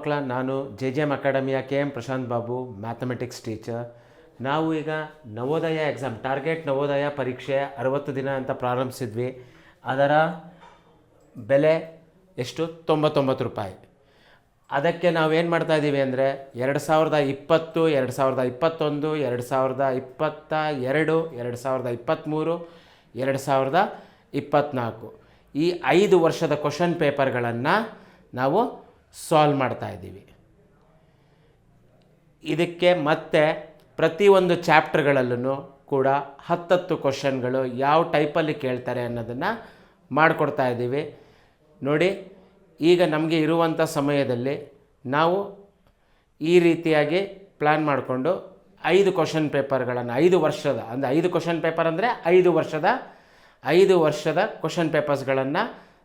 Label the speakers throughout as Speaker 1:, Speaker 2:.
Speaker 1: ಮಕ್ಕಳ, ನಾನು J J M ಅಕಾಡೆಮಿಯ K M Prashant Babu mathematics teacher ನಾವು ಈಗ ನವೋದಯ ಎಕ್ಸಾಮ್ ಟಾರ್ಗೆಟ್ ನವೋದಯ ಪರೀಕ್ಷೆ ಅರವತ್ತು ದಿನ ಅಂತ ಪ್ರಾರಂಭಿಸಿದ್ವಿ. ಅದರ ಬೆಲೆ ಎಷ್ಟು? ತೊಂಬತ್ತೊಂಬತ್ತು ರೂಪಾಯಿ. ಅದಕ್ಕೆ ನಾವೇನು ಮಾಡ್ತಾ ಇದ್ದೀವಿ ಅಂದರೆ, ಎರಡು ಸಾವಿರದ ಇಪ್ಪತ್ತು, ಎರಡು ಸಾವಿರದ ಇಪ್ಪತ್ತೊಂದು, ಎರಡು ಸಾವಿರದ ಇಪ್ಪತ್ತ ಎರಡು ಎರಡು ಸಾವಿರದ ಇಪ್ಪತ್ತ್ಮೂರು, ಎರಡು ಸಾವಿರದ ಇಪ್ಪತ್ತ್ನಾಲ್ಕು ಈ ಐದು ವರ್ಷದ ಕ್ವಶನ್ ಪೇಪರ್ಗಳನ್ನು ನಾವು ಸಾಲ್ವ್ ಮಾಡ್ತಾ ಇದ್ದೀವಿ. ಇದಕ್ಕೆ ಮತ್ತೆ ಪ್ರತಿಯೊಂದು ಚಾಪ್ಟರ್ಗಳಲ್ಲೂ ಕೂಡ ಹತ್ತತ್ತು ಕ್ವಶನ್ಗಳು ಯಾವ ಟೈಪಲ್ಲಿ ಕೇಳ್ತಾರೆ ಅನ್ನೋದನ್ನು ಮಾಡಿಕೊಡ್ತಾ ಇದ್ದೀವಿ. ನೋಡಿ, ಈಗ ನಮಗೆ ಇರುವಂಥ ಸಮಯದಲ್ಲಿ ನಾವು ಈ ರೀತಿಯಾಗಿ ಪ್ಲ್ಯಾನ್ ಮಾಡಿಕೊಂಡು ಐದು ಕ್ವಶನ್ ಪೇಪರ್ಗಳನ್ನು ಐದು ವರ್ಷದ, ಅಂದರೆ ಐದು ಕ್ವಶನ್ ಪೇಪರ್ ಅಂದರೆ ಐದು ವರ್ಷದ ಐದು ವರ್ಷದ ಕ್ವಶನ್ ಪೇಪರ್ಸ್ಗಳನ್ನು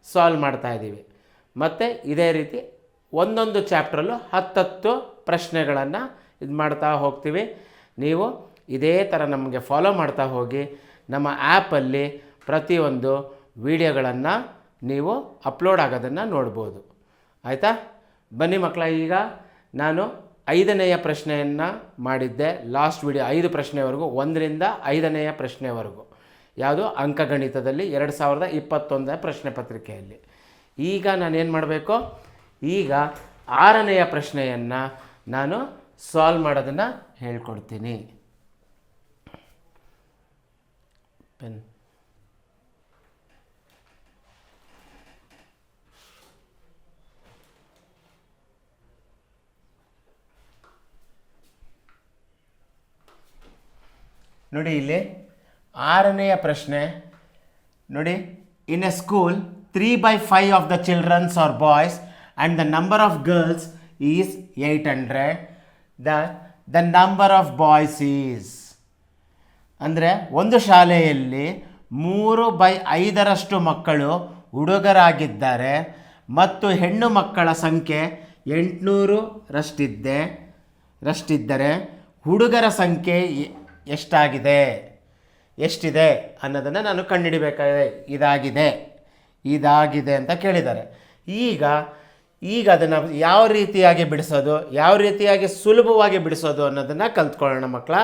Speaker 1: ಸಾಲ್ವ್ ಮಾಡ್ತಾ ಇದ್ದೀವಿ. ಮತ್ತು ಇದೇ ರೀತಿ ಒಂದೊಂದು ಚಾಪ್ಟ್ರಲ್ಲೂ ಹತ್ತತ್ತು ಪ್ರಶ್ನೆಗಳನ್ನು ಇದು ಮಾಡ್ತಾ ಹೋಗ್ತೀವಿ. ನೀವು ಇದೇ ಥರ ನಮಗೆ ಫಾಲೋ ಮಾಡ್ತಾ ಹೋಗಿ ನಮ್ಮ ಆ್ಯಪಲ್ಲಿ ಪ್ರತಿಯೊಂದು ವಿಡಿಯೋಗಳನ್ನು ನೀವು ಅಪ್ಲೋಡ್ ಆಗೋದನ್ನು ನೋಡ್ಬೋದು. ಆಯಿತಾ? ಬನ್ನಿ ಮಕ್ಕಳ ಈಗ ನಾನು ಐದನೆಯ ಪ್ರಶ್ನೆಯನ್ನು ಮಾಡಿದ್ದೆ. ಲಾಸ್ಟ್ ವಿಡಿಯೋ ಐದು ಪ್ರಶ್ನೆವರೆಗೂ, ಒಂದರಿಂದ ಐದನೆಯ ಪ್ರಶ್ನೆವರೆಗೂ. ಯಾವುದು? ಅಂಕಗಣಿತದಲ್ಲಿ ಎರಡು ಸಾವಿರದ ಇಪ್ಪತ್ತೊಂದನೇ ಪ್ರಶ್ನೆ ಪತ್ರಿಕೆಯಲ್ಲಿ. ಈಗ ನಾನೇನು ಮಾಡಬೇಕು? ಈಗ ಆರನೆಯ ಪ್ರಶ್ನೆಯನ್ನು ನಾನು ಸಾಲ್ವ್ ಮಾಡೋದನ್ನು ಹೇಳ್ಕೊಡ್ತೀನಿ. ಪೆನ್ ನೋಡಿ ಇಲ್ಲಿ ಆರನೆಯ ಪ್ರಶ್ನೆ. ನೋಡಿ in a school three by five of the childrens are boys the number of girls is eight hundred the the number of boys is ಅಂದರೆ ಒಂದು ಶಾಲೆಯಲ್ಲಿ ಮೂರು ಬೈ ಐದರಷ್ಟು ಮಕ್ಕಳು ಹುಡುಗರಾಗಿದ್ದಾರೆ ಮತ್ತು ಹೆಣ್ಣು ಮಕ್ಕಳ ಸಂಖ್ಯೆ ಎಂಟುನೂರು ರಷ್ಟಿದ್ದೆ ರಷ್ಟಿದ್ದರೆ ಹುಡುಗರ ಸಂಖ್ಯೆ ಎಷ್ಟಾಗಿದೆ? ಎಷ್ಟಿದೆ ಅನ್ನೋದನ್ನು ನಾನು ಕಂಡುಹಿಡಿಬೇಕಾಗಿದೆ. ಇದಾಗಿದೆ. ಇದಾಗಿದೆ ಅಂತ ಕೇಳಿದ್ದಾರೆ. ಈಗ ಈಗ ಅದನ್ನು ಯಾವ ರೀತಿಯಾಗಿ ಬಿಡಿಸೋದು, ಯಾವ ರೀತಿಯಾಗಿ ಸುಲಭವಾಗಿ ಬಿಡಿಸೋದು ಅನ್ನೋದನ್ನು ಕಲ್ತ್ಕೊಳ್ಳೋಣ ಮಕ್ಕಳ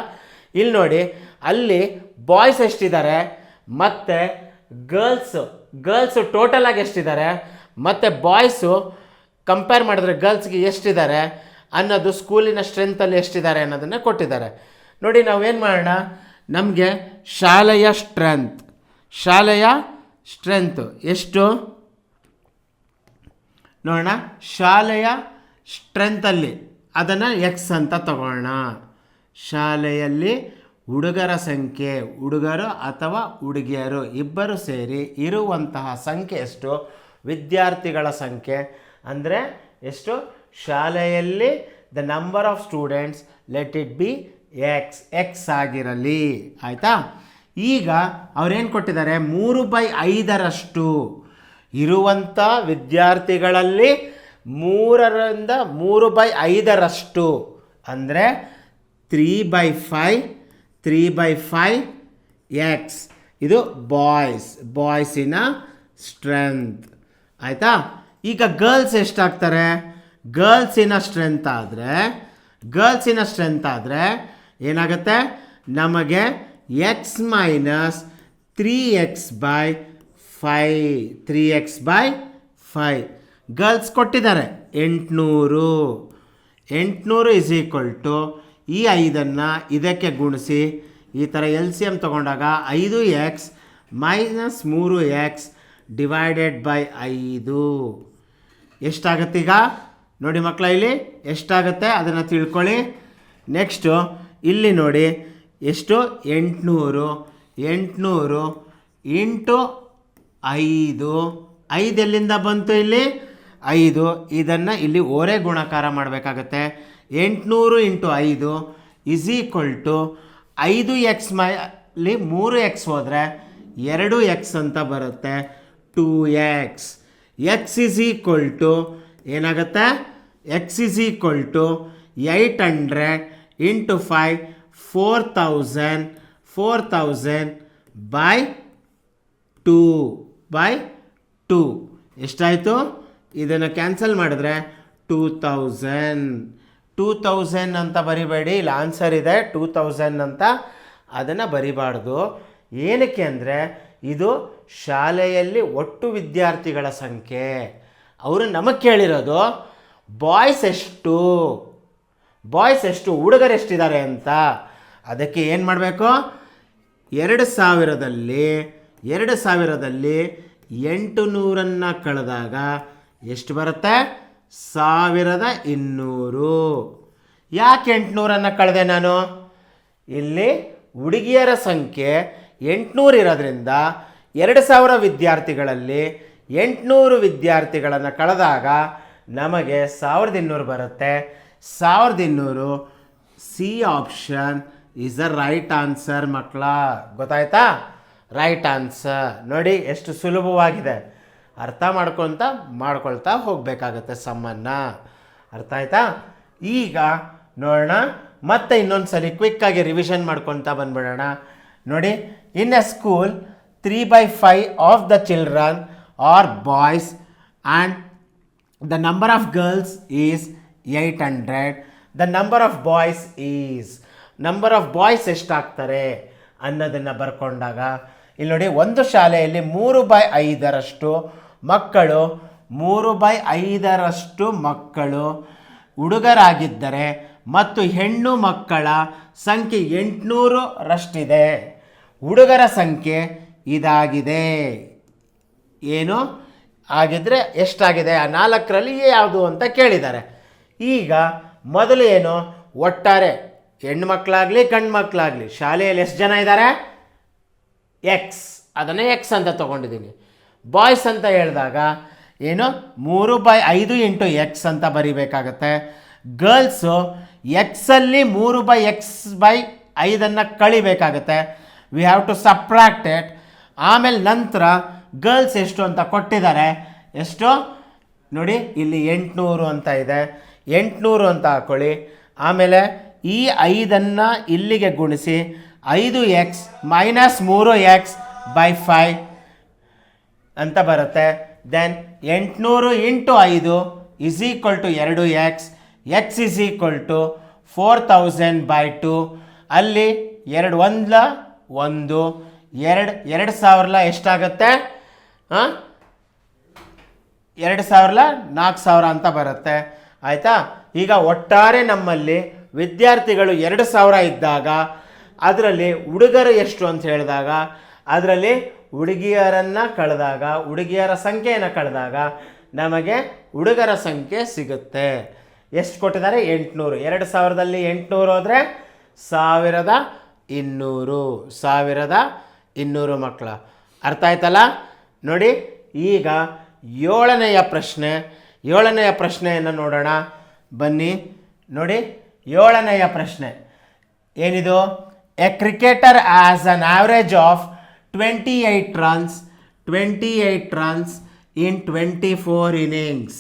Speaker 1: ಇಲ್ಲಿ ನೋಡಿ, ಅಲ್ಲಿ ಬಾಯ್ಸ್ ಎಷ್ಟಿದ್ದಾರೆ ಮತ್ತು ಗರ್ಲ್ಸು ಗರ್ಲ್ಸು ಟೋಟಲಾಗಿ ಎಷ್ಟಿದ್ದಾರೆ ಮತ್ತು ಬಾಯ್ಸು ಕಂಪೇರ್ ಮಾಡಿದ್ರೆ ಗರ್ಲ್ಸ್ಗೆ ಎಷ್ಟಿದ್ದಾರೆ ಅನ್ನೋದು ಸ್ಕೂಲಿನ ಸ್ಟ್ರೆಂತಲ್ಲಿ ಎಷ್ಟಿದ್ದಾರೆ ಅನ್ನೋದನ್ನು ಕೊಟ್ಟಿದ್ದಾರೆ. ನೋಡಿ, ನಾವೇನು ಮಾಡೋಣ? ನಮಗೆ ಶಾಲೆಯ ಸ್ಟ್ರೆಂತ್ ಶಾಲೆಯ ಸ್ಟ್ರೆಂತು ಎಷ್ಟು? ನೋಡೋಣ. ಶಾಲೆಯ ಸ್ಟ್ರೆಂತಲ್ಲಿ ಅದನ್ನು ಎಕ್ಸ್ ಅಂತ ತಗೊಳ್ಳೋಣ ಶಾಲೆಯಲ್ಲಿ ಹುಡುಗರ ಸಂಖ್ಯೆ, ಹುಡುಗರು ಅಥವಾ ಹುಡುಗಿಯರು ಇಬ್ಬರು ಸೇರಿ ಇರುವಂತಹ ಸಂಖ್ಯೆ ಎಷ್ಟು? ವಿದ್ಯಾರ್ಥಿಗಳ ಸಂಖ್ಯೆ. ಅಂದರೆ ಎಷ್ಟು? ಶಾಲೆಯಲ್ಲಿ the number of students let it be X X ಆಗಿರಲಿ. ಆಯಿತಾ? ಈಗ ಅವ್ರೇನು ಕೊಟ್ಟಿದ್ದಾರೆ? ಮೂರು ಬೈ ಐದರಷ್ಟು. ಇರುವಂಥ ವಿದ್ಯಾರ್ಥಿಗಳಲ್ಲಿ ಮೂರರಿಂದ ಮೂರು ಬೈ ಐದರಷ್ಟು ಅಂದರೆ three by five, three by five X ಇದು ಬಾಯ್ಸ್ ಬಾಯ್ಸಿನ ಸ್ಟ್ರೆಂತ್ ಆಯಿತಾ? ಈಗ ಗರ್ಲ್ಸ್ ಎಷ್ಟಾಗ್ತಾರೆ? ಗರ್ಲ್ಸಿನ ಸ್ಟ್ರೆಂತ್ ಆದರೆ ಗರ್ಲ್ಸಿನ ಸ್ಟ್ರೆಂತ್ ಆದರೆ ಏನಾಗುತ್ತೆ? ನಮಗೆ X minus three X by five three X by five girls ಕೊಟ್ಟಿದ್ದಾರೆ ಎಂಟುನೂರು. ಎಂಟುನೂರು ಇಸ್ ಈಕ್ವಲ್ ಟು ಈ ಐದನ್ನು ಇದಕ್ಕೆ ಗುಣಿಸಿ, ಈ ಥರ ಎಲ್ ಸಿ ಎಂ ತೊಗೊಂಡಾಗ ಐದು ಎಕ್ಸ್ ಮೈನಸ್ ಮೂರು ಎಕ್ಸ್ ಡಿವೈಡೆಡ್ ಬೈ ಐದು. ಎಷ್ಟಾಗತ್ತೆ ಈಗ? ನೋಡಿ ಮಕ್ಕಳ ಇಲ್ಲಿ, ಎಷ್ಟಾಗುತ್ತೆ? ಅದನ್ನು ತಿಳ್ಕೊಳ್ಳಿ. ನೆಕ್ಸ್ಟು ಇಲ್ಲಿ ನೋಡಿ, ಎಷ್ಟು? ಎಂಟುನೂರು. ಎಂಟುನೂರು ಇಂಟು ಐದು. ಐದು ಎಲ್ಲಿಂದ ಬಂತು ಇಲ್ಲಿ? ಐದು. ಇದನ್ನು ಇಲ್ಲಿ ಓರೆ ಗುಣಕಾರ ಮಾಡಬೇಕಾಗತ್ತೆ. ಎಂಟುನೂರು ಇಂಟು ಐದು ಇಸ್ ಈಕ್ವಲ್ ಟು ಐದು ಎಕ್ಸ್ ಮೈಲಿ ಮೂರು ಎಕ್ಸ್ ಹೋದರೆ ಎರಡು ಎಕ್ಸ್ ಅಂತ ಬರುತ್ತೆ. Two X. X is equal to ಏನಾಗುತ್ತೆ? X is equal to eight hundred into five, four thousand four thousand by two. By two ಎಷ್ಟಾಯಿತು? ಇದನ್ನು ಕ್ಯಾನ್ಸಲ್ ಮಾಡಿದ್ರೆ ಟೂ ತೌಸಂಡ್ ಟೂ ತೌಸಂಡ್ ಅಂತ ಬರಿಬೇಡಿ. ಇಲ್ಲಿ ಆನ್ಸರ್ ಇದೆ. ಟೂ ತೌಸಂಡ್ ಅಂತ ಅದನ್ನು ಬರಿಬಾರ್ದು. ಏನಕ್ಕೆ ಅಂದರೆ, ಇದು ಶಾಲೆಯಲ್ಲಿ ಒಟ್ಟು ವಿದ್ಯಾರ್ಥಿಗಳ ಸಂಖ್ಯೆ. ಅವರು ನಮಗೆ ಕೇಳಿರೋದು ಬಾಯ್ಸ್ ಎಷ್ಟು? ಬಾಯ್ಸ್ ಎಷ್ಟು? ಹುಡುಗರೆಷ್ಟಿದ್ದಾರೆ ಅಂತ. ಅದಕ್ಕೆ ಏನು ಮಾಡಬೇಕು? ಎರಡು ಸಾವಿರದಲ್ಲಿ ಎರಡು ಸಾವಿರದಲ್ಲಿ ಎಂಟು ನೂರನ್ನು ಕಳೆದಾಗ ಎಷ್ಟು ಬರುತ್ತೆ? ಸಾವಿರದ ಇನ್ನೂರು. ಯಾಕೆ ಎಂಟುನೂರನ್ನು ಕಳೆದೆ ನಾನು? ಇಲ್ಲಿ ಹುಡುಗಿಯರ ಸಂಖ್ಯೆ ಎಂಟುನೂರು ಇರೋದ್ರಿಂದ ಎರಡು ಸಾವಿರ ವಿದ್ಯಾರ್ಥಿಗಳಲ್ಲಿ ಎಂಟುನೂರು ವಿದ್ಯಾರ್ಥಿಗಳನ್ನು ಕಳೆದಾಗ ನಮಗೆ ಸಾವಿರದ ಇನ್ನೂರು ಬರುತ್ತೆ. ಸಾವಿರದ ಇನ್ನೂರು C option is a right answer ಮಕ್ಕಳ. ಗೊತ್ತಾಯ್ತಾ? ರೈಟ್ ಆನ್ಸರ್ ನೋಡಿ, ಎಷ್ಟು ಸುಲಭವಾಗಿದೆ. ಅರ್ಥ ಮಾಡ್ಕೊತ, ಮಾಡ್ಕೊಳ್ತಾ ಹೋಗಬೇಕಾಗತ್ತೆ ಸಮ್ಮನ್ನ. ಅರ್ಥ ಆಯ್ತಾ? ಈಗ ನೋಡೋಣ, ಮತ್ತೆ ಇನ್ನೊಂದು ಸಲ ಕ್ವಿಕ್ಕಾಗಿ ರಿವಿಷನ್ ಮಾಡ್ಕೊತಾ ಬಂದ್ಬಿಡೋಣ. ನೋಡಿ in a school three by five of the children are boys and the number of girls is eight hundred the number of boys is number of boys ಎಷ್ಟಾಗ್ತಾರೆ ಅನ್ನೋದನ್ನು ಬರ್ಕೊಂಡಾಗ ಇಲ್ಲಿ ನೋಡಿ, ಒಂದು ಶಾಲೆಯಲ್ಲಿ ಮೂರು ಬೈ ಐದರಷ್ಟು ಮಕ್ಕಳು, ಮೂರು ಬೈ ಐದರಷ್ಟು ಮಕ್ಕಳು ಹುಡುಗರಾಗಿದ್ದರೆ ಮತ್ತು ಹೆಣ್ಣು ಮಕ್ಕಳ ಸಂಖ್ಯೆ ಎಂಟುನೂರರಷ್ಟಿದೆ. ಹುಡುಗರ ಸಂಖ್ಯೆ ಇದಾಗಿದೆ. ಏನು? ಆಗಿದ್ದರೆ ಎಷ್ಟಾಗಿದೆ? ಆ ನಾಲ್ಕರಲ್ಲಿ ಯಾವುದು ಅಂತ ಕೇಳಿದ್ದಾರೆ. ಈಗ ಮೊದಲು ಏನು? ಒಟ್ಟಾರೆ ಹೆಣ್ಣು ಮಕ್ಕಳಾಗಲಿ ಗಂಡು ಮಕ್ಕಳಾಗಲಿ ಶಾಲೆಯಲ್ಲಿ ಎಷ್ಟು ಜನ ಇದ್ದಾರೆ? ಎಕ್ಸ್ ಅದನ್ನು ಎಕ್ಸ್ ಅಂತ ತೊಗೊಂಡಿದ್ದೀನಿ. ಬಾಯ್ಸ್ ಅಂತ ಹೇಳಿದಾಗ ಏನು? ಮೂರು ಬೈ ಐದು ಇಂಟು ಎಕ್ಸ್ ಅಂತ ಬರಿಬೇಕಾಗತ್ತೆ. ಗರ್ಲ್ಸು ಎಕ್ಸಲ್ಲಿ ಮೂರು ಬೈ ಎಕ್ಸ್ ಬೈ ಐದನ್ನು ಕಳಿಬೇಕಾಗತ್ತೆ. We have to subtract it ಆಮೇಲೆ ನಂತರ ಗರ್ಲ್ಸ್ ಎಷ್ಟು ಅಂತ ಕೊಟ್ಟಿದ್ದಾರೆ. ಎಷ್ಟು? ನೋಡಿ, ಇಲ್ಲಿ ಎಂಟುನೂರು ಅಂತ ಇದೆ. ಎಂಟುನೂರು ಅಂತ ಹಾಕೊಳ್ಳಿ. ಆಮೇಲೆ ಈ ಐದನ್ನು ಇಲ್ಲಿಗೆ ಗುಣಿಸಿ ಐದು ಎಕ್ಸ್ ಮೈನಸ್ ಮೂರು ಎಕ್ಸ್ ಬೈ ಫೈ ಅಂತ ಬರುತ್ತೆ. ದೆನ್ ಎಂಟುನೂರು ಇಂಟು ಐದು ಇಸ್ ಈಕ್ವಲ್ ಟು ಎರಡು X. X is equal to four thousand by two ಅಲ್ಲಿ ಎರಡು ಒಂದ್ಲ ಒಂದು. ಎರಡು ಎರಡು ಸಾವಿರಲ ಎಷ್ಟಾಗುತ್ತೆ? ಹಾಂ ಎರಡು ಸಾವಿರಲ ನಾಲ್ಕು ಸಾವಿರ ಅಂತ ಬರುತ್ತೆ. ಆಯಿತಾ? ಈಗ ಒಟ್ಟಾರೆ ನಮ್ಮಲ್ಲಿ ವಿದ್ಯಾರ್ಥಿಗಳು ಎರಡು ಸಾವಿರ ಇದ್ದಾಗ ಅದರಲ್ಲಿ ಹುಡುಗರು ಎಷ್ಟು ಅಂತ ಹೇಳಿದಾಗ, ಅದರಲ್ಲಿ ಹುಡುಗಿಯರನ್ನು ಕಳೆದಾಗ ಹುಡುಗಿಯರ ಸಂಖ್ಯೆಯನ್ನು ಕಳೆದಾಗ ನಮಗೆ ಹುಡುಗರ ಸಂಖ್ಯೆ ಸಿಗುತ್ತೆ. ಎಷ್ಟು ಕೊಟ್ಟಿದ್ದಾರೆ? ಎಂಟುನೂರು. ಎರಡು ಸಾವಿರದಲ್ಲಿ ಎಂಟುನೂರು ಹೋದರೆ ಸಾವಿರದ ಇನ್ನೂರು. ಸಾವಿರದ ಇನ್ನೂರು ಮಕ್ಕಳ. ಅರ್ಥ ಆಯ್ತಲ್ಲ? ನೋಡಿ, ಈಗ ಏಳನೆಯ ಪ್ರಶ್ನೆ, ಏಳನೆಯ ಪ್ರಶ್ನೆಯನ್ನು ನೋಡೋಣ. ಬನ್ನಿ. ನೋಡಿ, ಏಳನೆಯ ಪ್ರಶ್ನೆ. ಏನಿದು? Average of twenty eight runs twenty eight runs in twenty four innings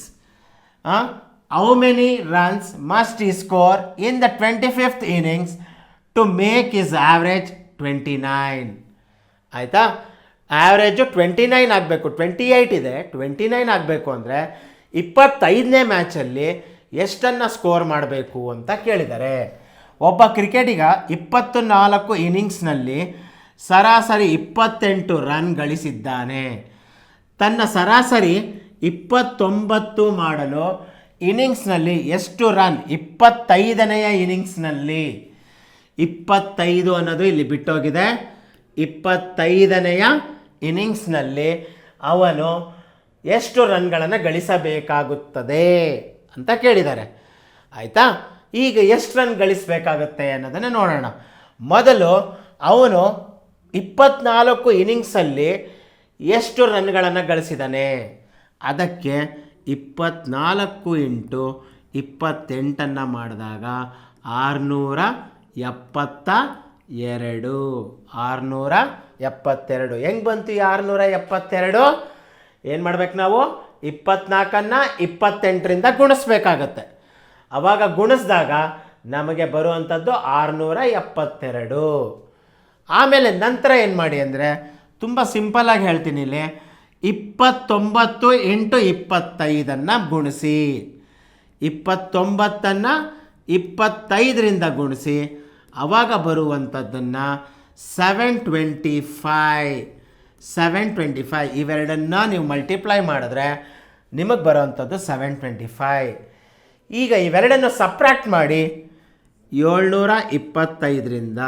Speaker 1: how many runs must he score in the twenty fifth innings to make his average twenty nine ಆಯಿತಾ? ಆ್ಯಾವ್ರೇಜು ಟ್ವೆಂಟಿ ನೈನ್ ಆಗಬೇಕು. Twenty eight ಇದೆ. Twenty nine ಆಗಬೇಕು ಅಂದರೆ ಇಪ್ಪತ್ತೈದನೇ ಮ್ಯಾಚಲ್ಲಿ ಎಷ್ಟನ್ನು score ಮಾಡಬೇಕು ಅಂತ ಕೇಳಿದ್ದಾರೆ. ಒಬ್ಬ ಕ್ರಿಕೆಟಿಗ ಇಪ್ಪತ್ತು ನಾಲ್ಕು ಇನ್ನಿಂಗ್ಸ್ನಲ್ಲಿ ಸರಾಸರಿ ಇಪ್ಪತ್ತೆಂಟು ರನ್ ಗಳಿಸಿದ್ದಾನೆ. ತನ್ನ ಸರಾಸರಿ ಇಪ್ಪತ್ತೊಂಬತ್ತು ಮಾಡಲು ಇನ್ನಿಂಗ್ಸ್ನಲ್ಲಿ ಎಷ್ಟು ರನ್? ಇಪ್ಪತ್ತೈದನೆಯ ಇನ್ನಿಂಗ್ಸ್ನಲ್ಲಿ. ಇಪ್ಪತ್ತೈದು ಅನ್ನೋದು ಇಲ್ಲಿ ಬಿಟ್ಟೋಗಿದೆ. ಇಪ್ಪತ್ತೈದನೆಯ ಇನ್ನಿಂಗ್ಸ್ನಲ್ಲಿ ಅವನು ಎಷ್ಟು ರನ್ಗಳನ್ನು ಗಳಿಸಬೇಕಾಗುತ್ತದೆ ಅಂತ ಕೇಳಿದ್ದಾರೆ. ಆಯಿತಾ? ಈಗ ಎಷ್ಟು ರನ್ ಗಳಿಸಬೇಕಾಗುತ್ತೆ ಅನ್ನೋದನ್ನು ನೋಡೋಣ. ಮೊದಲು ಅವನು ಇಪ್ಪತ್ನಾಲ್ಕು ಇನಿಂಗ್ಸಲ್ಲಿ ಎಷ್ಟು ರನ್ಗಳನ್ನು ಗಳಿಸಿದ್ದಾನೆ ಅದಕ್ಕೆ ಇಪ್ಪತ್ನಾಲ್ಕು ಇಂಟು ಇಪ್ಪತ್ತೆಂಟನ್ನು ಮಾಡಿದಾಗ ಆರುನೂರ ಎಪ್ಪತ್ತ ಎರಡು. ಆರುನೂರ ಎಪ್ಪತ್ತೆರಡು. ಹೆಂಗೆ ಬಂತು ಈ ಆರುನೂರ ಎಪ್ಪತ್ತೆರಡು? ಏನು ಮಾಡ್ಬೇಕು ನಾವು? ಇಪ್ಪತ್ನಾಲ್ಕನ್ನು ಇಪ್ಪತ್ತೆಂಟರಿಂದ ಗುಣಿಸ್ಬೇಕಾಗತ್ತೆ. ಅವಾಗ ಗುಣಿಸಿದಾಗ ನಮಗೆ ಬರುವಂಥದ್ದು ಆರುನೂರ ಎಪ್ಪತ್ತೆರಡು ಆಮೇಲೆ ನಂತರ ಏನು ಮಾಡಿ ಅಂದರೆ ತುಂಬ ಸಿಂಪಲಾಗಿ ಹೇಳ್ತೀನಿ ಇಲ್ಲಿ. ಇಪ್ಪತ್ತೊಂಬತ್ತು ಎಂಟು ಇಪ್ಪತ್ತೈದನ್ನು ಗುಣಿಸಿ. ಇಪ್ಪತ್ತೊಂಬತ್ತನ್ನು ಇಪ್ಪತ್ತೈದರಿಂದ ಗುಣಿಸಿ. ಅವಾಗ ಬರುವಂಥದ್ದನ್ನು seven twenty five seven twenty five ಇವೆರಡನ್ನು ನೀವು ಮಲ್ಟಿಪ್ಲೈ ಮಾಡಿದ್ರೆ ನಿಮಗೆ ಬರೋವಂಥದ್ದು ಸೆವೆನ್ ಟ್ವೆಂಟಿ ಫೈ ಈಗ ಇವೆರಡನ್ನು ಸಪ್ರಾಕ್ಟ್ ಮಾಡಿ ಏಳ್ನೂರ ಇಪ್ಪತ್ತೈದರಿಂದ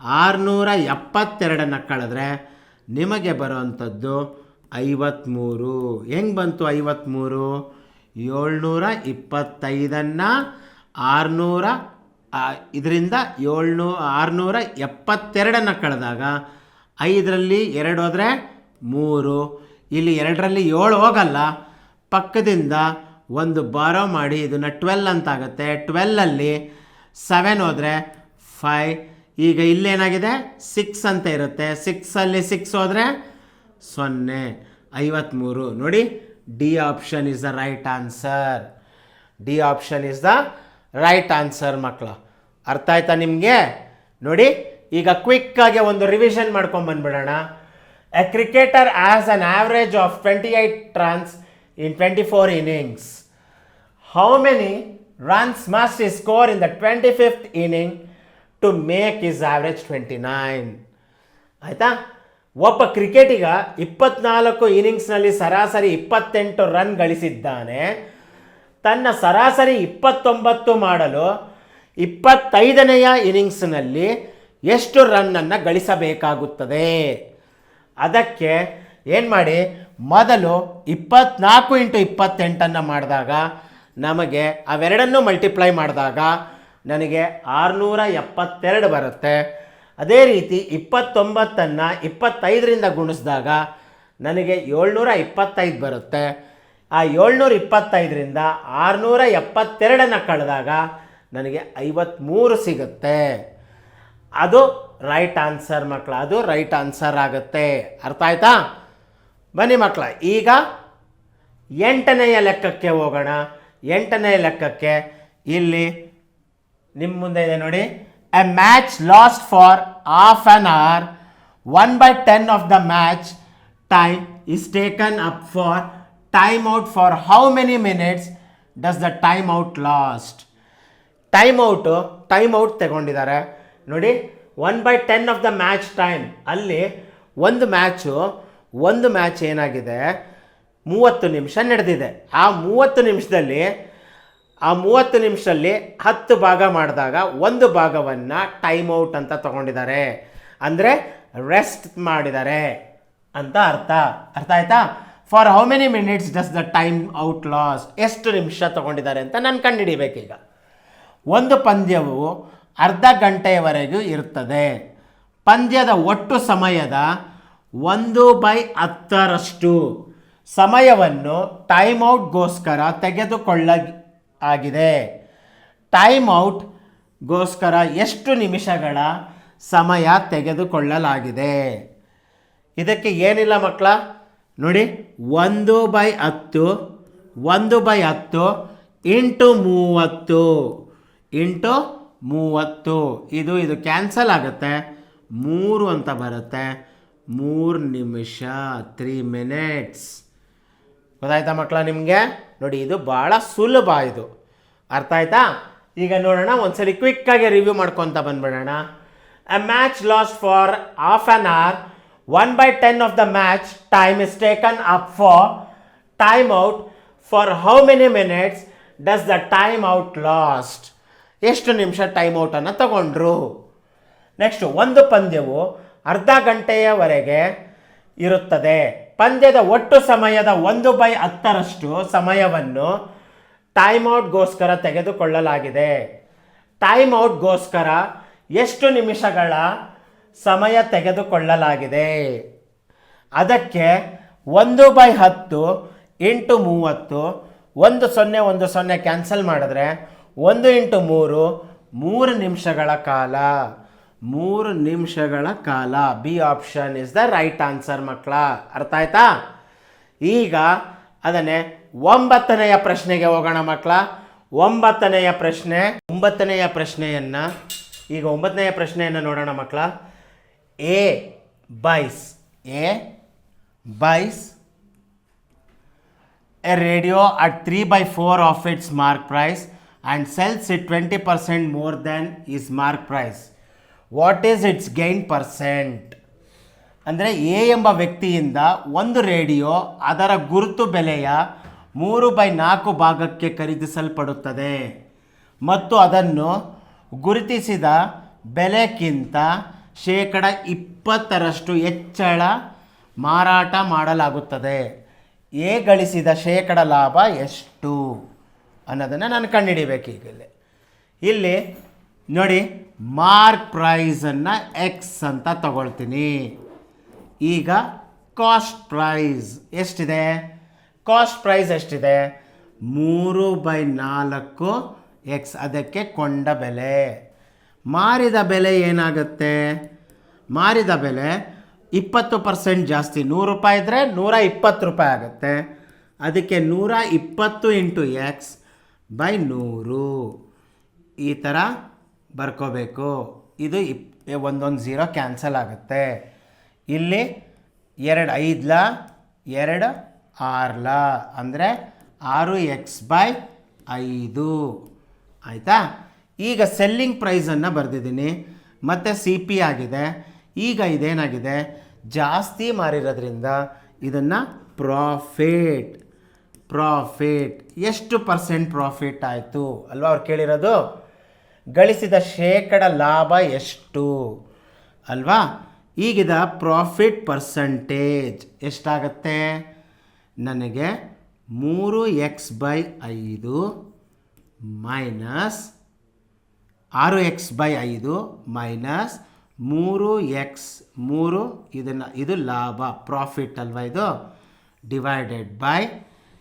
Speaker 1: ಆರುನೂರ ಎಪ್ಪತ್ತೆರಡನ್ನು ಕಳೆದ್ರೆ ನಿಮಗೆ ಬರೋವಂಥದ್ದು ಐವತ್ತ್ಮೂರು ಹೆಂಗೆ ಬಂತು ಐವತ್ತ್ಮೂರು ಏಳ್ನೂರ ಇಪ್ಪತ್ತೈದನ್ನು ಆರುನೂರ ಇದರಿಂದ ಏಳ್ನೂ ಆರುನೂರ ಎಪ್ಪತ್ತೆರಡನ್ನು ಕಳೆದಾಗ ಐದರಲ್ಲಿ ಎರಡು ಹೋದರೆ ಮೂರು. ಇಲ್ಲಿ ಎರಡರಲ್ಲಿ ಏಳು ಹೋಗಲ್ಲ. ಪಕ್ಕದಿಂದ ಒಂದು ಬಾರೋ ಮಾಡಿ ಇದನ್ನು ಟ್ವೆಲ್ ಅಂತ ಆಗುತ್ತೆ ಟ್ವೆಲ್ಲಲ್ಲಿ ಸೆವೆನ್ ಹೋದರೆ ಫೈ ಈಗ ಇಲ್ಲೇನಾಗಿದೆ? ಸಿಕ್ಸ್ ಅಂತ ಇರುತ್ತೆ. ಸಿಕ್ಸಲ್ಲಿ ಸಿಕ್ಸ್ ಹೋದರೆ ಸೊನ್ನೆ. ಐವತ್ತ್ಮೂರು ನೋಡಿ D option is the right answer D option is the right answer ಮಕ್ಕಳು ಅರ್ಥ ಆಯ್ತಾ ನಿಮಗೆ? ನೋಡಿ, ಈಗ ಕ್ವಿಕ್ಕಾಗಿ ಒಂದು revision ಮಾಡ್ಕೊಂಬಂದ್ಬಿಡೋಣ a cricketer has an average of twenty eight runs in twenty four innings how many runs must in the twenty fifth inning to make his average twenty nine ಆಯಿತಾ? ಒಬ್ಬ ಕ್ರಿಕೆಟಿಗ ಇಪ್ಪತ್ನಾಲ್ಕು ಇನ್ನಿಂಗ್ಸ್ನಲ್ಲಿ ಸರಾಸರಿ ಇಪ್ಪತ್ತೆಂಟು ರನ್ ಗಳಿಸಿದ್ದಾನೆ. ತನ್ನ ಸರಾಸರಿ ಇಪ್ಪತ್ತೊಂಬತ್ತು ಮಾಡಲು ಇಪ್ಪತ್ತೈದನೆಯ ಇನ್ನಿಂಗ್ಸ್ನಲ್ಲಿ ಎಷ್ಟು ರನ್ನನ್ನು ಗಳಿಸಬೇಕಾಗುತ್ತದೆ? ಅದಕ್ಕೆ ಏನು ಮಾಡಿ ಮೊದಲು ಇಪ್ಪತ್ನಾಲ್ಕು ಇಂಟು ಇಪ್ಪತ್ತೆಂಟನ್ನು ಮಾಡಿದಾಗ ನಮಗೆ ಅವೆರಡನ್ನು ಮಲ್ಟಿಪ್ಲೈ ಮಾಡಿದಾಗ ನನಗೆ ಆರುನೂರ ಎಪ್ಪತ್ತೆರಡು ಬರುತ್ತೆ. ಅದೇ ರೀತಿ ಇಪ್ಪತ್ತೊಂಬತ್ತನ್ನು ಇಪ್ಪತ್ತೈದರಿಂದ ಗುಣಿಸಿದಾಗ ನನಗೆ ಏಳ್ನೂರ ಇಪ್ಪತ್ತೈದು ಬರುತ್ತೆ. ಆ ಏಳ್ನೂರ ಇಪ್ಪತ್ತೈದರಿಂದ ಆರುನೂರ ಎಪ್ಪತ್ತೆರಡನ್ನು ಕಳೆದಾಗ ನನಗೆ ಐವತ್ತ್ಮೂರು ಸಿಗುತ್ತೆ. ಅದು ರೈಟ್ ಆನ್ಸರ್ ಮಕ್ಕಳ ಅದು ರೈಟ್ ಆನ್ಸರ್ ಆಗುತ್ತೆ. ಅರ್ಥ ಆಯ್ತಾ? ಬನ್ನಿ ಮಕ್ಕಳ ಈಗ ಎಂಟನೆಯ ಲೆಕ್ಕಕ್ಕೆ ಹೋಗೋಣ. ಎಂಟನೆಯ ಲೆಕ್ಕಕ್ಕೆ ಇಲ್ಲಿ ನಿಮ್ಮ ಮುಂದೆ ಇದೆ ನೋಡಿ. A match last for half an hour one by ten of the match time is taken up for time out for how many minutes does the time out last time out time out ತಗೊಂಡಿದ್ದಾರೆ. ನೋಡಿ one by ten of the match time ಅಲ್ಲಿ ಒಂದು match ಒಂದು match ಏನಾಗಿದೆ? ಮೂವತ್ತು ನಿಮಿಷ ನಡೆದಿದೆ. ಆ ಮೂವತ್ತು ನಿಮಿಷದಲ್ಲಿ, ಆ ಮೂವತ್ತು ನಿಮಿಷದಲ್ಲಿ ಹತ್ತು ಭಾಗ ಮಾಡಿದಾಗ ಒಂದು ಭಾಗವನ್ನು ಟೈಮ್ ಔಟ್ ಅಂತ ತಗೊಂಡಿದ್ದಾರೆ. ಅಂದರೆ ರೆಸ್ಟ್ ಮಾಡಿದ್ದಾರೆ ಅಂತ ಅರ್ಥ. ಅರ್ಥ ಆಯ್ತಾ? For how many minutes does the time out last ಎಷ್ಟು ನಿಮಿಷ ತಗೊಂಡಿದ್ದಾರೆ ಅಂತ ನಾನು ಕಂಡುಹಿಡಿಬೇಕೀಗ. ಒಂದು ಪಂದ್ಯವು ಅರ್ಧ ಗಂಟೆಯವರೆಗೂ ಇರುತ್ತದೆ ಪಂದ್ಯದ ಒಟ್ಟು ಸಮಯದ ಒಂದು ಬೈ ಹತ್ತರಷ್ಟು. ಸಮಯವನ್ನು ಟೈಮ್ ಔಟ್ಗೋಸ್ಕರ ತೆಗೆದುಕೊಳ್ಳ ಆಗಿದೆ. ಟೈಮ್ ಔಟ್ಗೋಸ್ಕರ ಎಷ್ಟು ನಿಮಿಷಗಳ ಸಮಯ ತೆಗೆದುಕೊಳ್ಳಲಾಗಿದೆ? ಇದಕ್ಕೆ ಏನಿಲ್ಲ ಮಕ್ಕಳ ನೋಡಿ, ಒಂದು ಬೈ ಹತ್ತು, ಒಂದು ಬೈ ಹತ್ತು, ಇಂಟು ಮೂವತ್ತು ಇಂಟು ಮೂವತ್ತು. ಇದು ಇದು ಕ್ಯಾನ್ಸಲ್ ಆಗುತ್ತೆ. ಮೂರು ಅಂತ ಬರುತ್ತೆ. ಮೂರು ನಿಮಿಷ ತ್ರೀ ಮಿನಿಟ್ಸ್ ಗೊತ್ತಾಯ್ತಾ ಮಕ್ಕಳ ನಿಮಗೆ? ನೋಡಿ, ಇದು ಭಾಳ ಸುಲಭ ಇದು. ಅರ್ಥ ಆಯ್ತಾ? ಈಗ ನೋಡೋಣ ಒಂದ್ಸಲಿ ಕ್ವಿಕ್ಕಾಗಿ ರಿವ್ಯೂ ಮಾಡ್ಕೊತ ಬಂದ್ಬಿಡೋಣ. A match last for half an hour one by ten of the match time is taken up for time out for how many minutes does the time out last ಎಷ್ಟು ನಿಮಿಷ ಟೈಮ್ ಔಟನ್ನು ತಗೊಂಡ್ರು? Next ಒಂದು ಪಂದ್ಯವು ಅರ್ಧ ಗಂಟೆಯವರೆಗೆ ಇರುತ್ತದೆ. ಪಂದ್ಯದ ಒಟ್ಟು ಸಮಯದ ಒಂದು ಬೈ ಹತ್ತರಷ್ಟು ಸಮಯವನ್ನು ಟೈಮ್ ಔಟ್ಗೋಸ್ಕರ ತೆಗೆದುಕೊಳ್ಳಲಾಗಿದೆ. ಟೈಮ್ ಔಟ್ಗೋಸ್ಕರ ಎಷ್ಟು ನಿಮಿಷಗಳ ಸಮಯ ತೆಗೆದುಕೊಳ್ಳಲಾಗಿದೆ? ಅದಕ್ಕೆ ಒಂದು ಬೈ ಹತ್ತು ಇಂಟು ಮೂವತ್ತು ಒಂದು ಸೊನ್ನೆ ಒಂದು ಸೊನ್ನೆ ಕ್ಯಾನ್ಸಲ್ ಮಾಡಿದ್ರೆ ಒಂದು ಇಂಟು ಮೂರು ಮೂರು ನಿಮಿಷಗಳ ಕಾಲ. ಮೂರು ನಿಮಿಷಗಳ ಕಾಲ. B option is the right answer ಮಕ್ಕಳ. ಅರ್ಥ ಆಯ್ತಾ? ಈಗ ಅದನ್ನೇ ಒಂಬತ್ತನೆಯ ಪ್ರಶ್ನೆಗೆ ಹೋಗೋಣ, ಮಕ್ಕಳ. ಒಂಬತ್ತನೆಯ ಪ್ರಶ್ನೆ, ಒಂಬತ್ತನೆಯ ಪ್ರಶ್ನೆಯನ್ನು, ಈಗ ಒಂಬತ್ತನೆಯ ಪ್ರಶ್ನೆಯನ್ನು ನೋಡೋಣ, ಮಕ್ಕಳ. A buys a buys a radio at 3 by 4 of its mark price and sells it 20% more than its mark price. What is its gain percent ಅಂದರೆ ಎ ಎಂಬ ವ್ಯಕ್ತಿಯಿಂದ ಒಂದು ರೇಡಿಯೋ ಅದರ ಗುರುತು ಬೆಲೆಯ ಮೂರು ಬೈ ನಾಲ್ಕು ಭಾಗಕ್ಕೆ ಖರೀದಿಸಲ್ಪಡುತ್ತದೆ. ಮತ್ತು ಅದನ್ನು ಗುರುತಿಸಿದ ಬೆಲೆಕ್ಕಿಂತ ಶೇಕಡ ಇಪ್ಪತ್ತರಷ್ಟು ಹೆಚ್ಚಳ ಮಾರಾಟ ಮಾಡಲಾಗುತ್ತದೆ. ಎ ಗಳಿಸಿದ ಶೇಕಡ ಲಾಭ ಎಷ್ಟು ಅನ್ನೋದನ್ನು ನಾನು ಕಂಡುಹಿಡಿಬೇಕು ಈಗಲೇ. ಇಲ್ಲಿ ನೋಡಿ ಮಾರ್ಕ್ ಪ್ರೈಸನ್ನು ಎಕ್ಸ್ ಅಂತ ತಗೊಳ್ತೀನಿ. ಈಗ ಕಾಸ್ಟ್ ಪ್ರೈಸ್ ಎಷ್ಟಿದೆ? ಕಾಸ್ಟ್ ಪ್ರೈಸ್ ಎಷ್ಟಿದೆ? ಮೂರು ಬೈ ನಾಲ್ಕು ಎಕ್ಸ್ ಅದಕ್ಕೆ ಕೊಂಡ ಬೆಲೆ. ಮಾರಿದ ಬೆಲೆ ಏನಾಗುತ್ತೆ? ಮಾರಿದ ಬೆಲೆ ಇಪ್ಪತ್ತು ಪರ್ಸೆಂಟ್ ಜಾಸ್ತಿ, ನೂರು ರೂಪಾಯಿ ಇದ್ದರೆ ನೂರ ಇಪ್ಪತ್ತು ರೂಪಾಯಿ ಆಗುತ್ತೆ. ಅದಕ್ಕೆ ನೂರ ಇಪ್ಪತ್ತು ಇಂಟು ಎಕ್ಸ್ ಬೈ ನೂರು. ಈ ಥರ ಬರ್ಕೋಬೇಕು. ಇದು ಇಪ್ ಒಂದೊಂದು ಝೀರೋ ಕ್ಯಾನ್ಸಲ್ ಆಗುತ್ತೆ. ಇಲ್ಲಿ ಎರಡು ಐದ್ಲ, ಎರಡು ಆರ್ಲ, ಅಂದರೆ ಆರು ಎಕ್ಸ್ ಬೈ ಐದು. ಆಯಿತಾ? ಈಗ ಸೆಲ್ಲಿಂಗ್ ಪ್ರೈಸನ್ನು ಬರೆದಿದ್ದೀನಿ. ಮತ್ತು ಸಿ ಪಿ ಆಗಿದೆ. ಈಗ ಇದೇನಾಗಿದೆ? ಜಾಸ್ತಿ ಮಾರಿರೋದ್ರಿಂದ ಇದನ್ನು ಪ್ರಾಫಿಟ್ ಪ್ರಾಫಿಟ್ ಎಷ್ಟು ಪರ್ಸೆಂಟ್ ಪ್ರಾಫಿಟ್ ಆಯಿತು? ಅಲ್ವಾ ಅವ್ರು ಕೇಳಿರೋದು? ಗಳಿಸಿದ ಶೇಕಡ ಲಾಭ ಎಷ್ಟು? ಅಲ್ವಾ? ಈಗಿದ ಪ್ರಾಫಿಟ್ ಪರ್ಸಂಟೇಜ್ ಎಷ್ಟಾಗತ್ತೆ? ನನಗೆ ಮೂರು ಎಕ್ಸ್ ಬೈ ಐದು ಮೈನಸ್ ಆರು ಎಕ್ಸ್ ಬೈ ಐದು ಮೈನಸ್ ಮೂರು ಎಕ್ಸ್ ಮೂರು ಇದನ್ನು, ಇದು ಲಾಭ ಪ್ರಾಫಿಟ್ ಅಲ್ವಾ ಇದು? ಡಿವೈಡೆಡ್ ಬೈ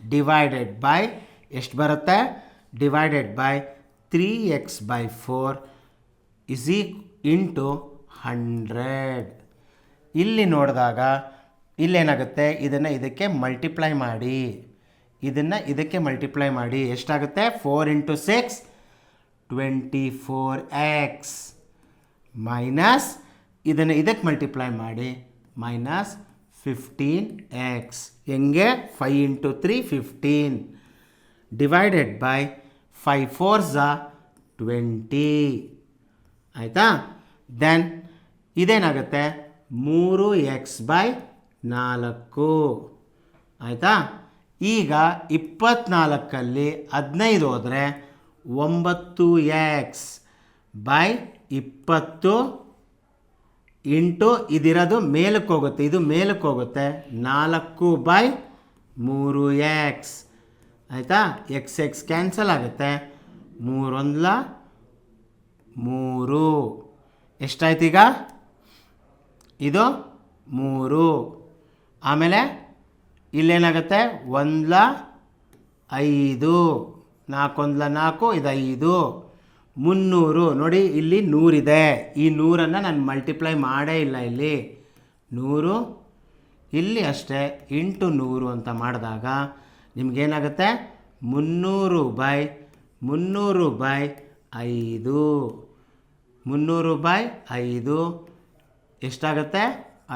Speaker 1: ಡಿವೈಡೆಡ್ ಬೈ ಎಷ್ಟು ಬರುತ್ತೆ? Divided by three X by four is ಈ ಇಂಟು ಹಂಡ್ರೆಡ್ ಇಲ್ಲಿ ನೋಡಿದಾಗ ಇಲ್ಲೇನಾಗುತ್ತೆ? ಇದನ್ನು ಇದಕ್ಕೆ ಮಲ್ಟಿಪ್ಲೈ ಮಾಡಿ. ಇದನ್ನು ಇದಕ್ಕೆ ಮಲ್ಟಿಪ್ಲೈ ಮಾಡಿ. ಎಷ್ಟಾಗುತ್ತೆ? Four into six twenty four X minus ಇದನ್ನು ಇದಕ್ಕೆ ಮಲ್ಟಿಪ್ಲೈ ಮಾಡಿ. ಮೈನಸ್ ಫಿಫ್ಟೀನ್ ಎಕ್ಸ್ ಹೆಂಗೆ? Five into three fifteen divided by five four ಝ twenty ಆಯಿತಾ? ದೆನ್ ಇದೇನಾಗುತ್ತೆ? ಮೂರು ಎಕ್ಸ್ ಬೈ ನಾಲ್ಕು. ಆಯಿತಾ? ಈಗ ಇಪ್ಪತ್ನಾಲ್ಕಲ್ಲಿ ಹದಿನೈದು ಹೋದರೆ ಒಂಬತ್ತು ಎಕ್ಸ್ ಬೈ ಇಪ್ಪತ್ತು ಇಂಟು ಇದಿರೋದು ಮೇಲಕ್ಕೆ ಹೋಗುತ್ತೆ ಇದು ಮೇಲಕ್ಕೆ ಹೋಗುತ್ತೆ ನಾಲ್ಕು ಬೈ ಮೂರು ಎಕ್ಸ್ ಆಯಿತಾ? ಎಕ್ಸ್ ಎಕ್ಸ್ ಕ್ಯಾನ್ಸಲ್ ಆಗುತ್ತೆ. ಮೂರೊಂದ್ಲ ಮೂರು. ಈಗ? ಇದು ಮೂರು. ಆಮೇಲೆ ಇಲ್ಲೇನಾಗುತ್ತೆ? ಒಂದ್ಲ ಐದು. ನಾಲ್ಕೊಂದ್ಲ ನಾಲ್ಕು, ಇದು ಐದು. ಮುನ್ನೂರು. ನೋಡಿ, ಇಲ್ಲಿ ನೂರಿದೆ. ಈ ನೂರನ್ನು ನಾನು ಮಲ್ಟಿಪ್ಲೈ ಮಾಡೇ ಇಲ್ಲ ಇಲ್ಲಿ. ನೂರು. ಇಲ್ಲಿ ಅಷ್ಟೇ. ಇಂಟು ನೂರು ಅಂತ ಮಾಡಿದಾಗ ನಿಮಗೇನಾಗುತ್ತೆ? ಮುನ್ನೂರು ಬೈ ಮುನ್ನೂರು ಬೈ ಐದು. ಮುನ್ನೂರು ಬೈ ಐದು. ಎಷ್ಟಾಗುತ್ತೆ?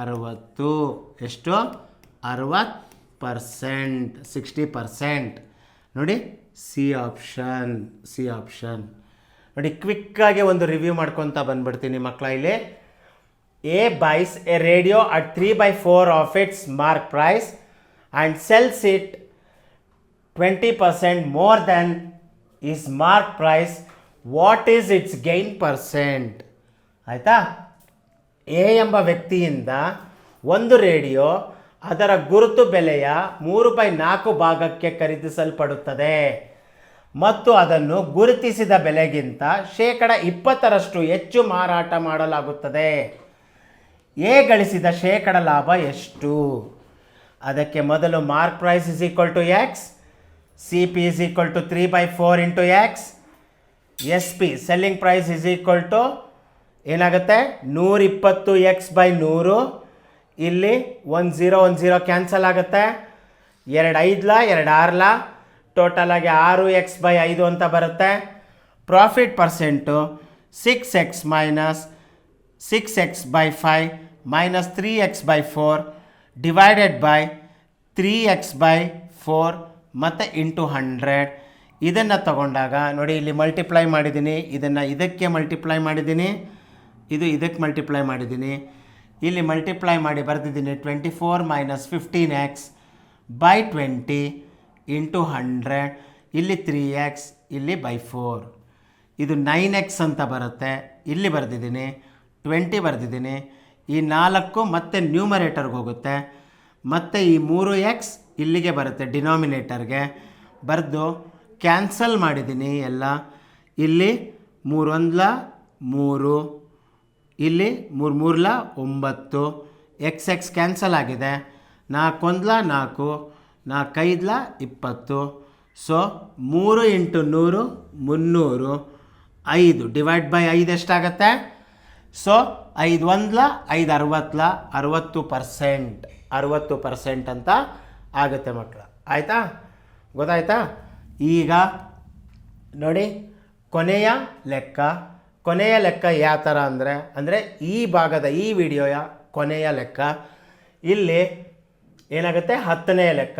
Speaker 1: ಅರವತ್ತು. ಎಷ್ಟು? ಅರವತ್ತು ಪರ್ಸೆಂಟ್. Sixty percent. ನೋಡಿ, ಸಿ ಆಪ್ಷನ್ ಸಿ ಆಪ್ಷನ್. ನೋಡಿ, ಕ್ವಿಕ್ಕಾಗಿ ಒಂದು ರಿವ್ಯೂ ಮಾಡ್ಕೊತ ಬಂದ್ಬಿಡ್ತೀನಿ ಮಕ್ಕಳ ಇಲ್ಲಿ a buys a radio at three by four of its mark price and sells it twenty percent more than is mark price what is its gain percent ಆಯಿತಾ? A ಎಂಬ ವ್ಯಕ್ತಿಯಿಂದ ಒಂದು ರೇಡಿಯೋ ಅದರ ಗುರುತು ಬೆಲೆಯ ಮೂರು ಬೈ ನಾಲ್ಕು ಭಾಗಕ್ಕೆ ಖರೀದಿಸಲ್ಪಡುತ್ತದೆ. ಮತ್ತು ಅದನ್ನು ಗುರುತಿಸಿದ ಬೆಲೆಗಿಂತ ಶೇಕಡ ಇಪ್ಪತ್ತರಷ್ಟು ಹೆಚ್ಚು ಮಾರಾಟ ಮಾಡಲಾಗುತ್ತದೆ. ಎ ಗಳಿಸಿದ ಶೇಕಡ ಲಾಭ ಎಷ್ಟು? ಅದಕ್ಕೆ ಮೊದಲು mark price is equal to x C P is equal to three by four into x S P selling price is equal to ಏನಾಗುತ್ತೆ? ನೂರಿಪ್ಪತ್ತು ಎಕ್ಸ್ ಬೈ ನೂರು. ಇಲ್ಲಿ ಒಂದು ಝೀರೋ ಒಂದು ಝೀರೋ ಕ್ಯಾನ್ಸಲ್ ಆಗುತ್ತೆ. ಎರಡು ಐದ್ಲ, ಎರಡು ಆರ್ಲ. ಟೋಟಲ್ ಆಗಿ ಆರು ಎಕ್ಸ್ ಬೈ ಐದು ಅಂತ ಬರುತ್ತೆ. Profit percent six x minus six x by five minus three x by four divided by three x by four ಮತ್ತು ಇಂಟು ಹಂಡ್ರೆಡ್ ಇದನ್ನು ತಗೊಂಡಾಗ ನೋಡಿ ಇಲ್ಲಿ ಮಲ್ಟಿಪ್ಲೈ ಮಾಡಿದ್ದೀನಿ. ಇದನ್ನು ಇದಕ್ಕೆ ಮಲ್ಟಿಪ್ಲೈ ಮಾಡಿದ್ದೀನಿ. ಇದು ಇದಕ್ಕೆ ಮಲ್ಟಿಪ್ಲೈ ಮಾಡಿದ್ದೀನಿ. ಇಲ್ಲಿ ಮಲ್ಟಿಪ್ಲೈ ಮಾಡಿ ಬರೆದಿದ್ದೀನಿ twenty four minus fifteen x by twenty into hundred ಇಲ್ಲಿ ತ್ರೀ ಎಕ್ಸ್ ಇಲ್ಲಿ ಬೈ ಫೋರ್ ಇದು ನೈನ್ ಎಕ್ಸ್ ಅಂತ ಬರುತ್ತೆ. ಇಲ್ಲಿ ಬರೆದಿದ್ದೀನಿ ಟ್ವೆಂಟಿ ಬರೆದಿದ್ದೀನಿ. ಈ ನಾಲ್ಕು ಮತ್ತೆ ನ್ಯೂಮರೇಟರ್ಗೆ ಹೋಗುತ್ತೆ. ಮತ್ತು ಈ ಮೂರು ಎಕ್ಸ್ ಇಲ್ಲಿಗೆ ಬರುತ್ತೆ ಡಿನಾಮಿನೇಟರ್ಗೆ. ಬರೆದು ಕ್ಯಾನ್ಸಲ್ ಮಾಡಿದ್ದೀನಿ ಎಲ್ಲ. ಇಲ್ಲಿ ಮೂರೊಂದ್ಲ ಮೂರು, ಇಲ್ಲಿ ಮೂರು ಮೂರ್ಲ ಒಂಬತ್ತು. ಎಕ್ಸ್ ಎಕ್ಸ್ ಕ್ಯಾನ್ಸಲ್ ಆಗಿದೆ. ನಾಲ್ಕೊಂದ್ಲ ನಾಲ್ಕು, ನಾಲ್ಕೈದಲ ಇಪ್ಪತ್ತು. ಸೊ ಮೂರು ಇಂಟು ನೂರು ಮುನ್ನೂರು. ಐದು ಡಿವೈಡ್ ಬೈ ಐದು ಎಷ್ಟಾಗತ್ತೆ? ಸೊ ಐದು ಒಂದ್ಲ ಐದು ಅರವತ್ತಲ ಅರವತ್ತು ಪರ್ಸೆಂಟ್ ಅರವತ್ತು ಪರ್ಸೆಂಟ್ ಅಂತ ಆಗುತ್ತೆ ಮಕ್ಕಳು. ಆಯಿತಾ? ಗೊತ್ತಾಯ್ತಾ? ಈಗ ನೋಡಿ, ಕೊನೆಯ ಲೆಕ್ಕ. ಕೊನೆಯ ಲೆಕ್ಕ ಯಾವ ಥರ ಅಂದರೆ ಅಂದರೆ ಈ ಭಾಗದ ಈ ವಿಡಿಯೋಯ ಕೊನೆಯ ಲೆಕ್ಕ. ಇಲ್ಲಿ ಏನಾಗುತ್ತೆ? ಹತ್ತನೆಯ ಲೆಕ್ಕ.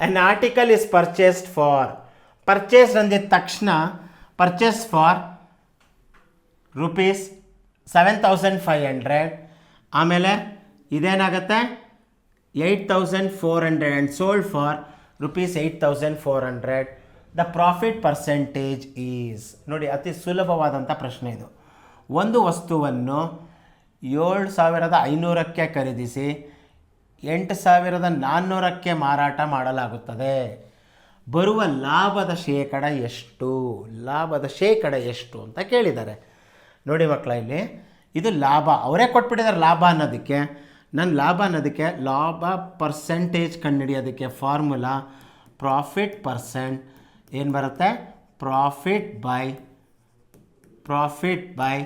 Speaker 1: An article is purchased for purchase ಅಂದಿದ ತಕ್ಷಣ purchase for rupees seven thousand five hundred ಆಮೇಲೆ ಇದೇನಾಗುತ್ತೆ? Eight thousand four hundred and sold for rupees eight thousand four hundred the profit percentage is ನೋಡಿ, ಅತಿ ಸುಲಭವಾದಂಥ ಪ್ರಶ್ನೆ ಇದು. ಒಂದು ವಸ್ತುವನ್ನು ಏಳು ಸಾವಿರದ ಐನೂರಕ್ಕೆ ಖರೀದಿಸಿ ಎಂಟು ಸಾವಿರದ ನಾನ್ನೂರಕ್ಕೆ ಮಾರಾಟ ಮಾಡಲಾಗುತ್ತದೆ. ಬರುವ ಲಾಭದ ಶೇಕಡ ಎಷ್ಟು? ಲಾಭದ ಶೇಕಡ ಎಷ್ಟು ಅಂತ ಕೇಳಿದ್ದಾರೆ. ನೋಡಿ ಮಕ್ಕಳ ಇಲ್ಲಿ, ಇದು ಲಾಭ. ಅವರೇ ಕೊಟ್ಬಿಟ್ಟಿದ್ದಾರೆ ಲಾಭ ಅನ್ನೋದಕ್ಕೆ. ನನ್ನ ಲಾಭ ಅನ್ನೋದಕ್ಕೆ ಲಾಭ ಪರ್ಸೆಂಟೇಜ್ ಕಂಡುಹಿಡಿಯೋದಕ್ಕೆ ಫಾರ್ಮುಲಾ ಪ್ರಾಫಿಟ್ ಪರ್ಸೆಂಟ್ ಏನು ಬರುತ್ತೆ? Profit by profit by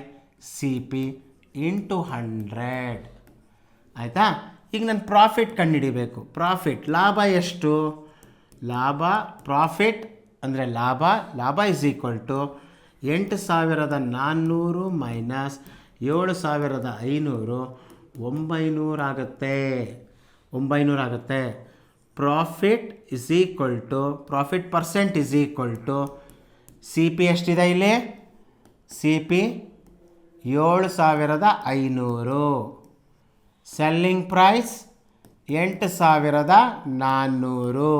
Speaker 1: C P into hundred ಆಯಿತಾ? ಈಗ ನಾನು ಪ್ರಾಫಿಟ್ ಕಂಡುಹಿಡಿಬೇಕು. ಪ್ರಾಫಿಟ್ ಲಾಭ ಎಷ್ಟು? ಲಾಭ ಪ್ರಾಫಿಟ್ ಅಂದರೆ ಲಾಭ ಲಾಭ ಇಸ್ ಈಕ್ವಲ್ ಟು ಎಂಟು ಸಾವಿರದ ನಾನ್ನೂರು ಮೈನಸ್ ಏಳು ಸಾವಿರದ ಐನೂರು ಒಂಬೈನೂರಾಗುತ್ತೆ ಒಂಬೈನೂರಾಗುತ್ತೆ profit is equal to profit percent is equal to C P ಎಷ್ಟಿದೆ ಇಲ್ಲಿ? ಸಿ ಪಿ ಏಳು ಸಾವಿರದ ಐನೂರು. ಸೆಲ್ಲಿಂಗ್ ಪ್ರೈಸ್ ಎಂಟು ಸಾವಿರದ ನಾನ್ನೂರು.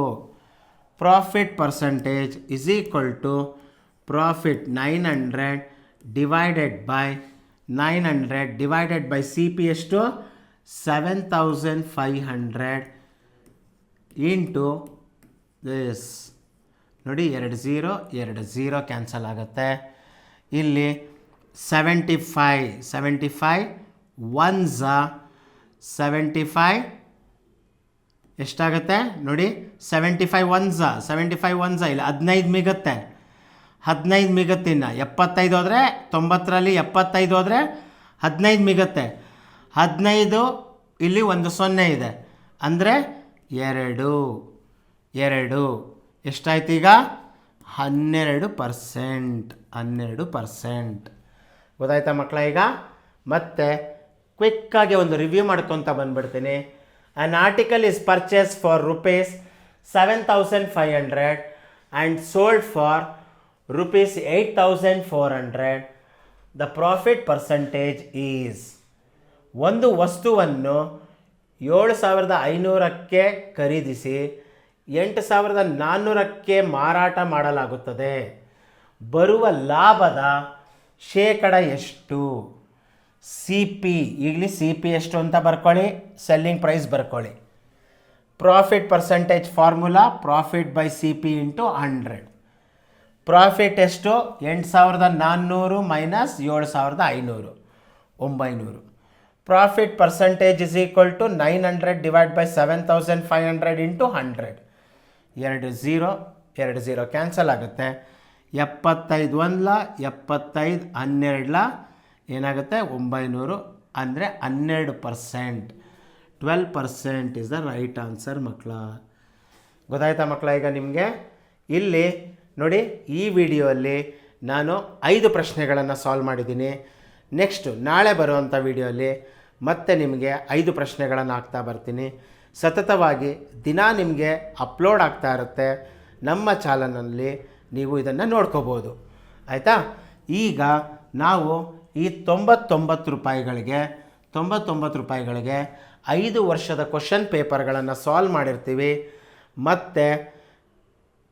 Speaker 1: Profit percentage is equal to profit nine hundred divided by nine hundred divided by C P ಎಷ್ಟು seven thousand five hundred into this ನೋಡಿ, ಎರಡು ಝೀರೋ ಎರಡು ಝೀರೋ ಕ್ಯಾನ್ಸಲ್ ಆಗುತ್ತೆ. ಇಲ್ಲಿ seventy five seventy five one seventy five ಎಷ್ಟಾಗುತ್ತೆ? ನೋಡಿ seventy five one seventy five one ಇಲ್ಲ ಹದಿನೈದು ಮಿಗುತ್ತೆ. ಹದಿನೈದು ಮಿಗುತ್ತಿನ್ನ ಎಪ್ಪತ್ತೈದು ಹೋದರೆ ತೊಂಬತ್ತರಲ್ಲಿ ಎಪ್ಪತ್ತೈದು ಹೋದರೆ ಹದಿನೈದು ಮಿಗುತ್ತೆ. ಹದಿನೈದು ಇಲ್ಲಿ ಒಂದು ಸೊನ್ನೆ ಇದೆ. ಅಂದರೆ ಎರಡು ಎರಡು. ಎಷ್ಟಾಯ್ತು ಈಗ? ಹನ್ನೆರಡು ಪರ್ಸೆಂಟ್ ಹನ್ನೆರಡು ಪರ್ಸೆಂಟ್. ಗೊತ್ತಾಯ್ತಾ ಮಕ್ಕಳ ಈಗ? ಮತ್ತೆ ಕ್ವಿಕ್ಕಾಗಿ ಒಂದು ರಿವ್ಯೂ ಮಾಡ್ಕೊತ ಬಂದ್ಬಿಡ್ತೀನಿ. An article is purchase for rupees seven thousand five hundred and sold for four hundred the profit percentage is ಒಂದು ವಸ್ತುವನ್ನು ಏಳು ಸಾವಿರದ ಐನೂರಕ್ಕೆ ಖರೀದಿಸಿ ಎಂಟು ಸಾವಿರದ ನಾನ್ನೂರಕ್ಕೆ ಮಾರಾಟ ಮಾಡಲಾಗುತ್ತದೆ. ಬರುವ ಲಾಭದ ಶೇಕಡ ಎಷ್ಟು? ಸಿ ಪಿ ಈಗಲಿ ಸಿ ಪಿ ಎಷ್ಟು ಅಂತ ಬರ್ಕೊಳ್ಳಿ ಸೆಲ್ಲಿಂಗ್ ಪ್ರೈಸ್ ಬರ್ಕೊಳ್ಳಿ. Profit percentage formula profit by C P into hundred profit ಎಷ್ಟು? ಎಂಟು ಸಾವಿರದ ನಾನ್ನೂರು ಮೈನಸ್ ಏಳು ಸಾವಿರದ ಐನೂರು. ಒಂಬೈನೂರು. Profit percentage is equal to nine hundred divide by seven thousand five hundred into hundred ಎರಡು ಝೀರೋ ಎರಡು ಝೀರೋ ಕ್ಯಾನ್ಸಲ್ ಆಗುತ್ತೆ. ಎಪ್ಪತ್ತೈದು ಒಂದ್ಲ, ಎಪ್ಪತ್ತೈದು ಹನ್ನೆರಡ್ಲ, ಏನಾಗುತ್ತೆ? ಒಂಬೈನೂರು ಅಂದರೆ ಹನ್ನೆರಡು percent twelve percent is the right answer ಮಕ್ಕಳ ಗೊತ್ತಾಯ್ತಾ ಮಕ್ಕಳ ಈಗ ನಿಮಗೆ? ಇಲ್ಲಿ ನೋಡಿ, ಈ ವಿಡಿಯೋಲ್ಲಿ ನಾನು ಐದು ಪ್ರಶ್ನೆಗಳನ್ನು ಸಾಲ್ವ್ ಮಾಡಿದ್ದೀನಿ. ನೆಕ್ಸ್ಟು ನಾಳೆ ಬರುವಂಥ ವಿಡಿಯೋಲಿ ಮತ್ತೆ ನಿಮಗೆ ಐದು ಪ್ರಶ್ನೆಗಳನ್ನು ಹಾಕ್ತಾ ಬರ್ತೀನಿ. ಸತತವಾಗಿ ದಿನ ನಿಮಗೆ ಅಪ್ಲೋಡ್ ಆಗ್ತಾ ಇರುತ್ತೆ. ನಮ್ಮ ಚಾನಲ್ನಲ್ಲಿ ನೀವು ಇದನ್ನು ನೋಡ್ಕೋಬೋದು. ಆಯಿತಾ? ಈಗ ನಾವು ಈ ತೊಂಬತ್ತೊಂಬತ್ತು ರೂಪಾಯಿಗಳಿಗೆ ತೊಂಬತ್ತೊಂಬತ್ತು ರೂಪಾಯಿಗಳಿಗೆ ಐದು ವರ್ಷದ ಕ್ವಶನ್ ಪೇಪರ್ಗಳನ್ನು ಸಾಲ್ವ್ ಮಾಡಿರ್ತೀವಿ. ಮತ್ತು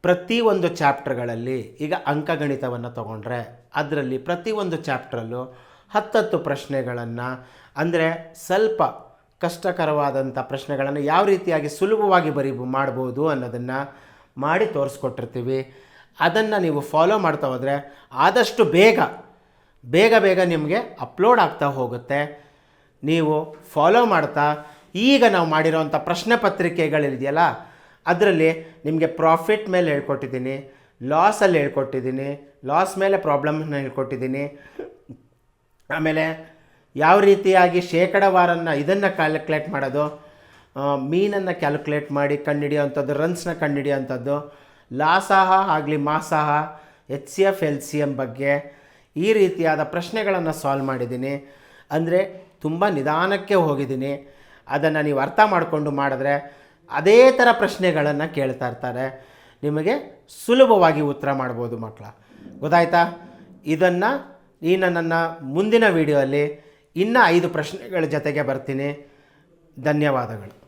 Speaker 1: ಪ್ರತಿಯೊಂದು ಚಾಪ್ಟರ್ಗಳಲ್ಲಿ ಈಗ ಅಂಕಗಣಿತವನ್ನು ತಗೊಂಡ್ರೆ ಅದರಲ್ಲಿ ಪ್ರತಿಯೊಂದು ಚಾಪ್ಟ್ರಲ್ಲೂ ಹತ್ತತ್ತು ಪ್ರಶ್ನೆಗಳನ್ನು, ಅಂದರೆ ಸ್ವಲ್ಪ ಕಷ್ಟಕರವಾದಂಥ ಪ್ರಶ್ನೆಗಳನ್ನು ಯಾವ ರೀತಿಯಾಗಿ ಸುಲಭವಾಗಿ ಬರಿ, ಮಾಡ್ಬೋದು ಅನ್ನೋದನ್ನು ಮಾಡಿ ತೋರಿಸ್ಕೊಟ್ಟಿರ್ತೀವಿ. ಅದನ್ನು ನೀವು ಫಾಲೋ ಮಾಡ್ತಾ ಹೋದರೆ ಆದಷ್ಟು ಬೇಗ ಬೇಗ ಬೇಗ ನಿಮಗೆ ಅಪ್ಲೋಡ್ ಆಗ್ತಾ ಹೋಗುತ್ತೆ. ನೀವು ಫಾಲೋ ಮಾಡ್ತಾ, ಈಗ ನಾವು ಮಾಡಿರೋವಂಥ ಪ್ರಶ್ನೆ ಪತ್ರಿಕೆಗಳಿದೆಯಲ್ಲ ಅದರಲ್ಲಿ ನಿಮಗೆ ಪ್ರಾಫಿಟ್ ಮೇಲೆ ಹೇಳ್ಕೊಟ್ಟಿದ್ದೀನಿ ಲಾಸಲ್ಲಿ ಹೇಳ್ಕೊಟ್ಟಿದ್ದೀನಿ ಲಾಸ್ ಮೇಲೆ ಪ್ರಾಬ್ಲಮ್ನ ಹೇಳ್ಕೊಟ್ಟಿದ್ದೀನಿ. ಆಮೇಲೆ ಯಾವ ರೀತಿಯಾಗಿ ಶೇಕಡವಾರನ್ನು ಇದನ್ನು ಕ್ಯಾಲ್ಕುಲೇಟ್ ಮಾಡೋದು? ಮೀನನ್ನು ಕ್ಯಾಲ್ಕುಲೇಟ್ ಮಾಡಿ ಕಂಡುಹಿಡಿಯೋವಂಥದ್ದು ರನ್ಸ್ನ ಕಂಡುಹಿಡಿಯೋವಂಥದ್ದು ಲಾಸಾಹ ಆಗಲಿ ಮಾಸಾಹ H C F L C M ಬಗ್ಗೆ ಈ ರೀತಿಯಾದ ಪ್ರಶ್ನೆಗಳನ್ನು ಸಾಲ್ವ್ ಮಾಡಿದ್ದೀನಿ. ಅಂದರೆ ತುಂಬ ನಿಧಾನಕ್ಕೆ ಹೋಗಿದ್ದೀನಿ. ಅದನ್ನು ನೀವು ಅರ್ಥ ಮಾಡಿಕೊಂಡು ಮಾಡಿದ್ರೆ ಅದೇ ಥರ ಪ್ರಶ್ನೆಗಳನ್ನು ಕೇಳ್ತಾ ಇರ್ತಾರೆ. ನಿಮಗೆ ಸುಲಭವಾಗಿ ಉತ್ತರ ಮಾಡ್ಬೋದು ಮಕ್ಕಳ. ಗೊತ್ತಾಯ್ತಾ? ಇದನ್ನು ನೀನು ನನ್ನ ಮುಂದಿನ ವಿಡಿಯೋಲ್ಲಿ ಇನ್ನೂ ಐದು ಪ್ರಶ್ನೆಗಳ ಜೊತೆಗೆ ಬರ್ತೀನಿ. ಧನ್ಯವಾದಗಳು.